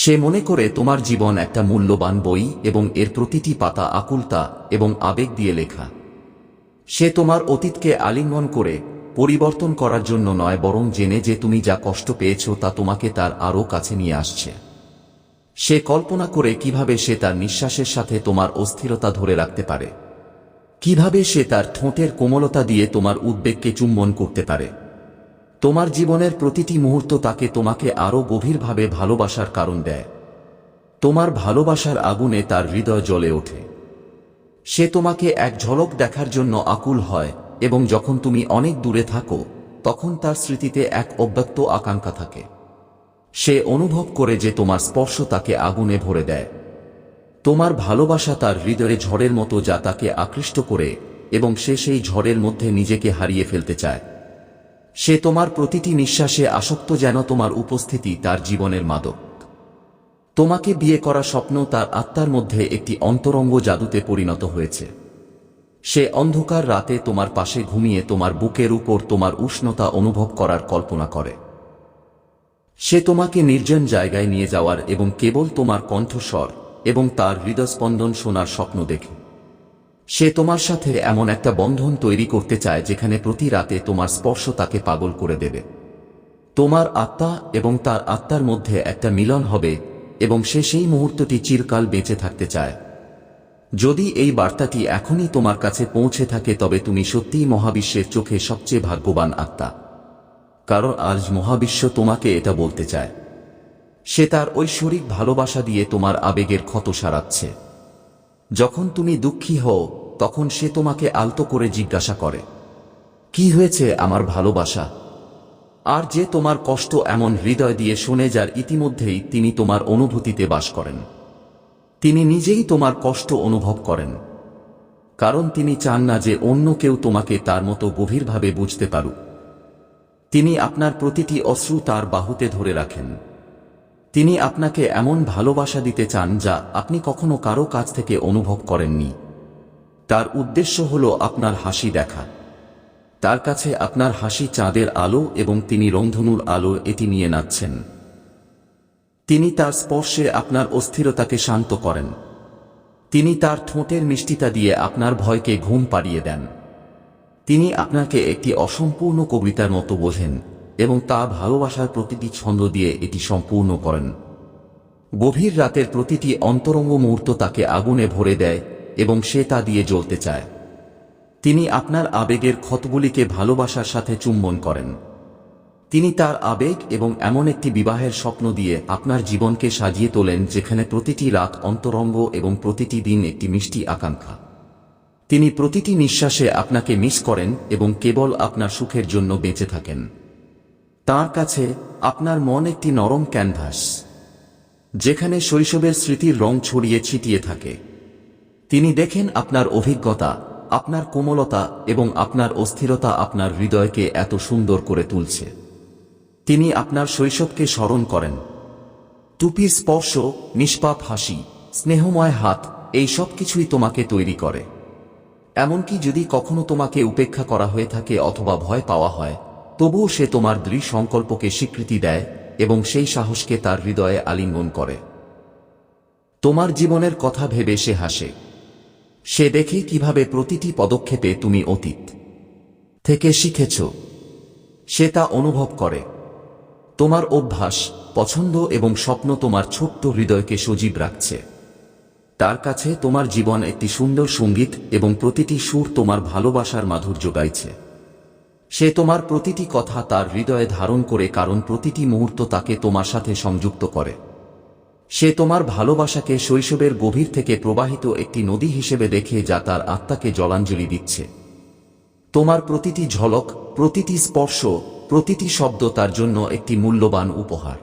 সে মনে করে, তোমার জীবন একটা মূল্যবান বই এবং এর প্রতিটি পাতা আকুলতা এবং আবেগ দিয়ে লেখা। সে তোমার অতীতকে আলিঙ্গন করে, পরিবর্তন করার জন্য নয়, বরং জেনে যে তুমি যা কষ্ট পেয়েছ তা তোমাকে তার আরও কাছে নিয়ে আসছে। সে কল্পনা করে কীভাবে সে তার নিঃশ্বাসের সাথে তোমার অস্থিরতা ধরে রাখতে পারে। কীভাবে সে তার ঠোঁটের কোমলতা দিয়ে তোমার উদ্বেগকে চুম্বন করতে পারে। তোমার জীবনের প্রতিটি মুহূর্ত তাকে তোমাকে আরও গভীরভাবে ভালোবাসার কারণ দেয়। তোমার ভালোবাসার আগুনে তার হৃদয় জ্বলে ওঠে। সে তোমাকে এক ঝলক দেখার জন্য আকুল হয় এবং যখন তুমি অনেক দূরে থাকো, তখন তার স্মৃতিতে এক অব্যক্ত আকাঙ্ক্ষা থাকে। সে অনুভব করে যে তোমার স্পর্শ তাকে আগুনে ভরে দেয়। তোমার ভালোবাসা তার হৃদয়ে ঝড়ের মতো যা তাকে আকৃষ্ট করে এবং সে সেই ঝড়ের মধ্যে নিজেকে হারিয়ে ফেলতে চায়। সে তোমার প্রতিটি নিঃশ্বাসে আসক্ত যেন তোমার উপস্থিতি তার জীবনের মাদক। তোমাকে বিয়ে করা স্বপ্ন তার আত্মার মধ্যে একটি অন্তরঙ্গ জাদুতে পরিণত হয়েছে। সে অন্ধকার রাতে তোমার পাশে ঘুমিয়ে তোমার বুকের উপর তোমার উষ্ণতা অনুভব করার কল্পনা করে। সে তোমাকে নির্জন জায়গায় নিয়ে যাওয়ার এবং কেবল তোমার কণ্ঠস্বর এবং তার হৃদস্পন্দন শোনার স্বপ্ন দেখে। সে তোমার সাথে এমন একটা বন্ধন তৈরি করতে চায় যেখানে প্রতি রাতে তোমার স্পর্শ তাকে পাগল করে দেবে। তোমার আত্মা এবং তার আত্মার মধ্যে একটা মিলন হবে এবং সে সেই মুহূর্তটি চিরকাল বেঁচে থাকতে চায়। যদি এই বার্তাটি এখনই তোমার কাছে পৌঁছে থাকে, তবে তুমি সত্যিই মহাবিশ্বের চোখে সবচেয়ে ভাগ্যবান আত্মা। কারণ আজ মহাবিশ্ব তোমাকে এটা বলতে চায়। সে তার ঐশ্বরিক ভালোবাসা দিয়ে তোমার আবেগের ক্ষত সারাচ্ছে। যখন তুমি দুঃখী হও তখন সে তোমাকে আলতো করে জিজ্ঞাসা করে, কি হয়েছে আমার ভালোবাসা? আর যে তোমার কষ্ট এমন হৃদয় দিয়ে শোনে যার ইতিমধ্যেই তিনি তোমার অনুভূতিতে বাস করেন। তিনি নিজেই তোমার কষ্ট অনুভব করেন, কারণ তিনি চান না যে অন্য কেউ তোমাকে তার মতো গভীরভাবে বুঝতে পারুক। তিনি আপনার প্রতিটি অশ্রু তার বাহুতে ধরে রাখেন। তিনি আপনাকে এমন ভালোবাসা দিতে চান যা আপনি কখনো কারও কাছ থেকে অনুভব করেননি। তার উদ্দেশ্য হল আপনার হাসি দেখা। তার কাছে আপনার হাসি চাঁদের আলো এবং তিনি রংধনুর আলো এটি নিয়ে নাচছেন। তিনি তার স্পর্শে আপনার অস্থিরতাকে শান্ত করেন। তিনি তার ঠোঁটের মিষ্টিতা দিয়ে আপনার ভয়কে ঘুম পাড়িয়ে দেন। তিনি আপনাকে একটি অসম্পূর্ণ কবিতার মতো বোঝেন এবং তা ভালোবাসার প্রতিটি ছন্দ দিয়ে এটি সম্পূর্ণ করেন। গভীর রাতের প্রতিটি অন্তরঙ্গ মুহূর্ত তাকে আগুনে ভরে দেয় এবং সে তা দিয়ে জ্বলতে চায়। তিনি আপনার আবেগের ক্ষতগুলিকে ভালোবাসার সাথে চুম্বন করেন। তিনি তার আবেগ এবং এমন একটি বিবাহের স্বপ্ন দিয়ে আপনার জীবনকে সাজিয়ে তোলেন যেখানে প্রতিটি রাত অন্তরঙ্গ এবং প্রতিটি দিন একটি মিষ্টি আকাঙ্ক্ষা। তিনি প্রতিটি নিঃশ্বাসে আপনাকে মিস করেন এবং কেবল আপনার সুখের জন্য বেঁচে থাকেন। তার কাছে আপনার মন একটি নরম ক্যানভাস, যেখানে শৈশবের স্মৃতির রং ছড়িয়ে ছিটিয়ে থাকে। তিনি দেখেন আপনার অভিজ্ঞতা, আপনার কোমলতা এবং আপনার অস্থিরতা আপনার হৃদয়কে এত সুন্দর করে তুলছে। তিনি আপনার শৈশবকে স্মরণ করেন। টুপির স্পর্শ, নিষ্পাপ হাসি, স্নেহময় হাত, এই সব কিছুই তোমাকে তৈরি করে। এমনকি যদি কখনো তোমাকে উপেক্ষা করা হয়ে থাকে অথবা ভয় পাওয়া হয়, তবুও সে তোমার দৃঢ় সংকল্পকে স্বীকৃতি দেয় এবং সেই সাহসকে তার হৃদয়ে আলিঙ্গন করে। তোমার জীবনের কথা ভেবে সে হাসে। সে দেখে কীভাবে প্রতিটি পদক্ষেপে তুমি অতীত থেকে শিখেছ। সে তা অনুভব করে। তোমার অভ্যাস, পছন্দ এবং স্বপ্ন তোমার ছোট্ট হৃদয়কে সজীব রাখছে। তার কাছে তোমার জীবন একটি সুন্দর সংগীত এবং প্রতিটি সুর তোমার ভালোবাসার মাধুর্য গাইছে। সে তোমার প্রতিটি কথা তার হৃদয়ে ধারণ করে কারণ প্রতিটি মুহূর্ত তাকে তোমার সাথে সংযুক্ত করে। সে তোমার ভালোবাসাকে শৈশবের গভীর থেকে প্রবাহিত একটি নদী হিসেবে দেখে যা তার আত্মাকে জলাঞ্জলি দিচ্ছে। তোমার প্রতিটি ঝলক, প্রতিটি স্পর্শ, প্রতিটি শব্দ তার জন্য একটি মূল্যবান উপহার।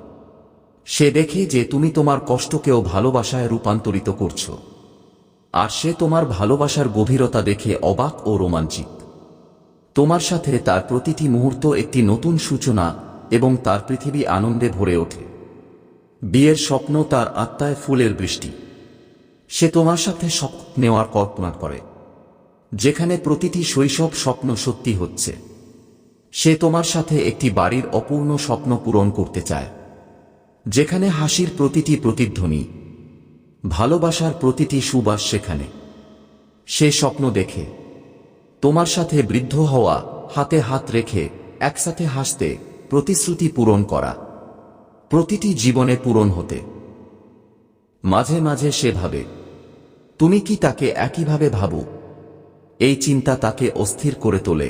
সে দেখে যে তুমি তোমার কষ্টকেও ভালোবাসায় রূপান্তরিত করছ। আর সে তোমার ভালোবাসার গভীরতা দেখে অবাক ও রোমাঞ্চিত। তোমার সাথে তার প্রতিটি মুহূর্ত একটি নতুন সূচনা এবং তার পৃথিবী আনন্দে ভরে ওঠে। বিয়ের স্বপ্ন তার আত্মায় ফুলের বৃষ্টি। সে তোমার সাথে শপথ নেওয়ার কল্পনা করে, যেখানে প্রতিটি শৈশব স্বপ্ন সত্যি হচ্ছে। সে তোমার সাথে একটি বাড়ির অপূর্ণ স্বপ্ন পূরণ করতে চায়, যেখানে হাসির প্রতিটি প্রতিধ্বনি, ভালোবাসার প্রতিটি সুবাস সেখানে। সে স্বপ্ন দেখে, তোমার সাথে বৃদ্ধ হওয়া, হাতে হাত রেখে, একসাথে হাসতে, প্রতিশ্রুতি পূরণ করা। প্রতিটি জীবনে পূরণ হতে। মাঝে মাঝে সে ভাবে, তুমি কি তাকে একইভাবে ভাবো? এই চিন্তা তাকে অস্থির করে তোলে।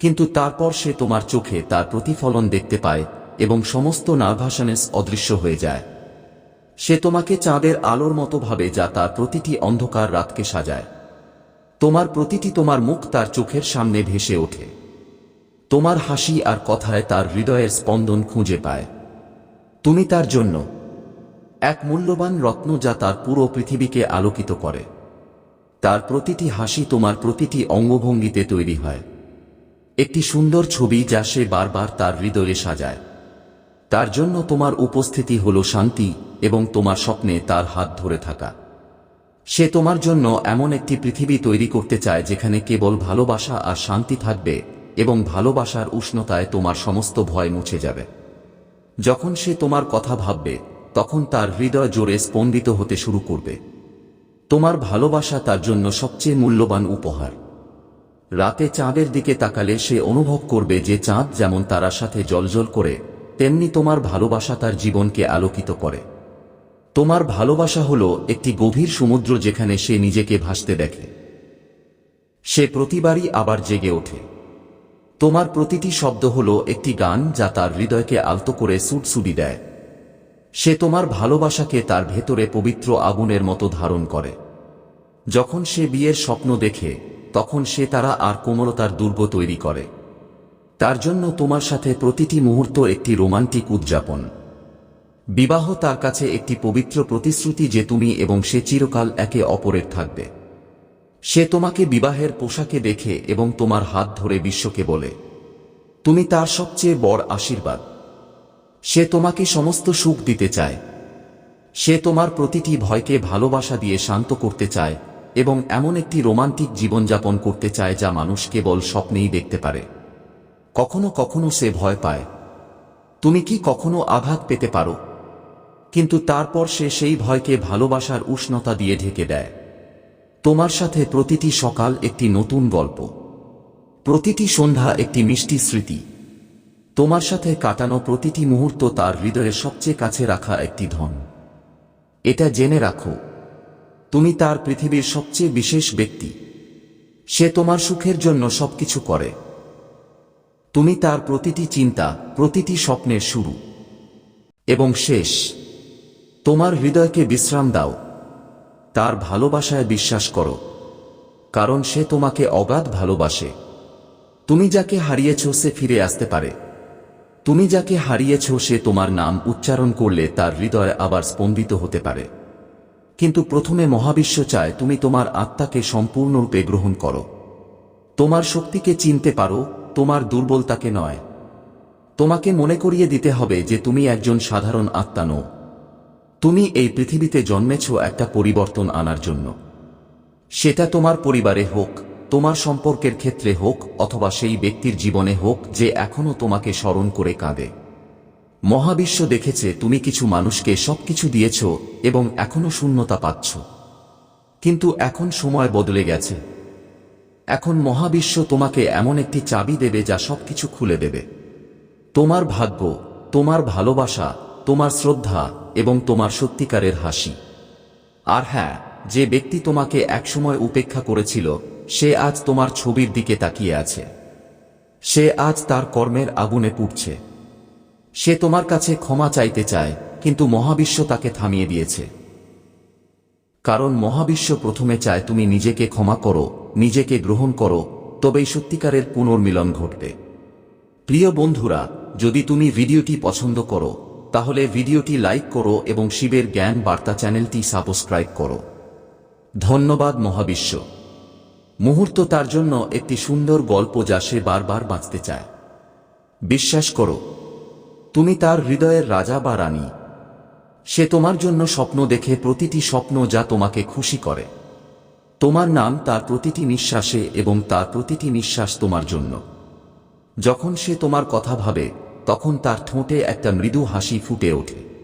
কিন্তু তারপর সে তোমার চোখে তার প্রতিফলন দেখতে পায় এবং সমস্ত নার্ভাসানেস অদৃশ্য হয়ে যায়। সে তোমাকে চাঁদের আলোর মতো ভাবে যা তার প্রতিটি অন্ধকার রাতকে সাজায়। তোমার প্রতিটি তোমার মুখ তার চোখের সামনে ভেসে ওঠে। তোমার হাসি আর কথায় তার হৃদয়ের স্পন্দন খুঁজে পায়। তুমি তার জন্য এক মূল্যবান রত্ন যা তার পুরো পৃথিবীকে আলোকিত করে। তার প্রতিটি হাসি তোমার প্রতিটি অঙ্গভঙ্গিতে তৈরি হয়। একটি সুন্দর ছবি যা সে বারবার তার হৃদয়ে সাজায়। তার জন্য তোমার উপস্থিতি হল শান্তি এবং তোমার স্বপ্নে তার হাত ধরে থাকা। সে তোমার জন্য এমন একটি পৃথিবী তৈরি করতে চায় যেখানে কেবল ভালোবাসা আর শান্তি থাকবে এবং ভালোবাসার উষ্ণতায় তোমার সমস্ত ভয় মুছে যাবে। যখন সে তোমার কথা ভাববে, তখন তার হৃদয় জোরে স্পন্দিত হতে শুরু করবে। তোমার ভালোবাসা তার জন্য সবচেয়ে মূল্যবান উপহার। রাতে চাঁদের দিকে তাকালে সে অনুভব করবে যে চাঁদ যেমন তারার সাথে জলজল করে, তেমনি তোমার ভালোবাসা তার জীবনকে আলোকিত করে। তোমার ভালোবাসা হল একটি গভীর সমুদ্র যেখানে সে নিজেকে ভাসতে দেখে। সে প্রতিবারই আবার জেগে ওঠে। তোমার প্রতিটি শব্দ হলো একটি গান যা তার হৃদয়কে আলতো করে সুটসুডি দেয়। সে তোমার ভালোবাসাকে তার ভেতরে পবিত্র আগুনের মতো ধারণ করে। যখন সে বিয়ের স্বপ্ন দেখে, তখন সে তারা আর কোমলতার দুর্গ তৈরি করে। তার জন্য তোমার সাথে প্রতিটি মুহূর্ত একটি রোমান্টিক উদযাপন। বিবাহ তার কাছে একটি পবিত্র প্রতিশ্রুতি যে তুমি এবং সে চিরকাল একে অপরের থাকবে। সে তোমাকে বিবাহের পোশাকে দেখে এবং তোমার হাত ধরে বিশ্বকে বলে, তুমি তার সবচেয়ে বড় আশীর্বাদ। সে তোমাকে সমস্ত সুখ দিতে চায়। সে তোমার প্রতিটি ভয়কে ভালোবাসা দিয়ে শান্ত করতে চায় এবং এমন একটি রোমান্টিক জীবনযাপন করতে চায় যা মানুষ কেবল স্বপ্নেই দেখতে পারে। কখনো কখনো সে ভয় পায়। তুমি কি কখনো আঘাত পেতে পারো? কিন্তু তারপর সে সেই ভয়কে ভালোবাসার উষ্ণতা দিয়ে ঢেকে দেয়। তোমার সাথে প্রতিটি সকাল একটি নতুন গল্প। প্রতিটি সন্ধ্যা একটি মিষ্টি স্মৃতি। তোমার সাথে কাটানো প্রতিটি মুহূর্ত তার হৃদয়ের সবচেয়ে কাছে রাখা একটি ধন। এটা জেনে রাখো, তুমি তার পৃথিবীর সবচেয়ে বিশেষ ব্যক্তি। সে তোমার সুখের জন্য সবকিছু করে। তুমি তার প্রতিটি চিন্তা, প্রতিটি স্বপ্নের শুরু। এবং শেষ, তোমার হৃদয়কে বিশ্রাম দাও। তার ভালোবাসায় বিশ্বাস করো, কারণ সে তোমাকে অগাধ ভালোবাসে। তুমি যাকে হারিয়েছ সে ফিরে আসতে পারে। তুমি যাকে হারিয়েছ সে তোমার নাম উচ্চারণ করলে তার হৃদয় আবার স্পন্দিত হতে পারে। কিন্তু প্রথমে মহাবিশ্ব চায় তুমি তোমার আত্মাকে সম্পূর্ণরূপে গ্রহণ করো। তোমার শক্তিকে চিনতে পারো, তোমার দুর্বলতাকে নয়। তোমাকে মনে করিয়ে দিতে হবে যে তুমি একজন সাধারণ আত্মা নও। তুমি এই পৃথিবীতে জন্মেছ একটা পরিবর্তন আনার জন্য। সেটা তোমার পরিবারে হোক, তোমার সম্পর্কের ক্ষেত্রে হোক, অথবা সেই ব্যক্তির জীবনে হোক, যে এখনও তোমাকে স্মরণ করে কাঁদে। মহাবিশ্ব দেখেছে তুমি কিছু মানুষকে সবকিছু দিয়েছ এবং এখনও শূন্যতা পাচ্ছ। কিন্তু এখন সময় বদলে গেছে। এখন মহাবিশ্ব তোমাকে এমন একটি চাবি দেবে যা সবকিছু খুলে দেবে। তোমার ভাগ্য, তোমার ভালোবাসা, তোমার শ্রদ্ধা এবং তোমার সত্যিকারের হাসি। আর হ্যাঁ যে ব্যক্তি তোমাকে একসময় উপেক্ষা করেছিল, সে আজ তোমার ছবির দিকে তাকিয়ে আছে। সে আজ তার কর্মের আগুনে পুড়ছে। সে তোমার কাছে ক্ষমা চাইতে চায়, কিন্তু মহাবিশ্ব তাকে থামিয়ে দিয়েছে। কারণ মহাবিশ্ব প্রথমে চায় তুমি নিজেকে ক্ষমা করো, নিজেকে গ্রহণ করো তবেই সত্যিকারের পুনর্মিলন ঘটবে। প্রিয় বন্ধুরা, যদি তুমি ভিডিওটি পছন্দ করো তাহলে ভিডিওটি লাইক করো এবং শিবের জ্ঞান বার্তা চ্যানেলটি সাবস্ক্রাইব করো। ধন্যবাদ মহাবিশ্ব। মুহূর্ত তার জন্য একটি সুন্দর গল্প যা সে বারবার বাঁচতে চায়। বিশ্বাস করো, তুমি তার হৃদয়ের রাজা বা রানী। সে তোমার জন্য স্বপ্ন দেখে প্রতিটি স্বপ্ন যা তোমাকে খুশি করে। তোমার নাম তার প্রতিটি নিঃশ্বাসে এবং তার প্রতিটি নিঃশ্বাস তোমার জন্য। যখন সে তোমার কথা ভাবে তখন তার ঠোঁটে একটা মৃদু হাসি ফুটে ওঠে।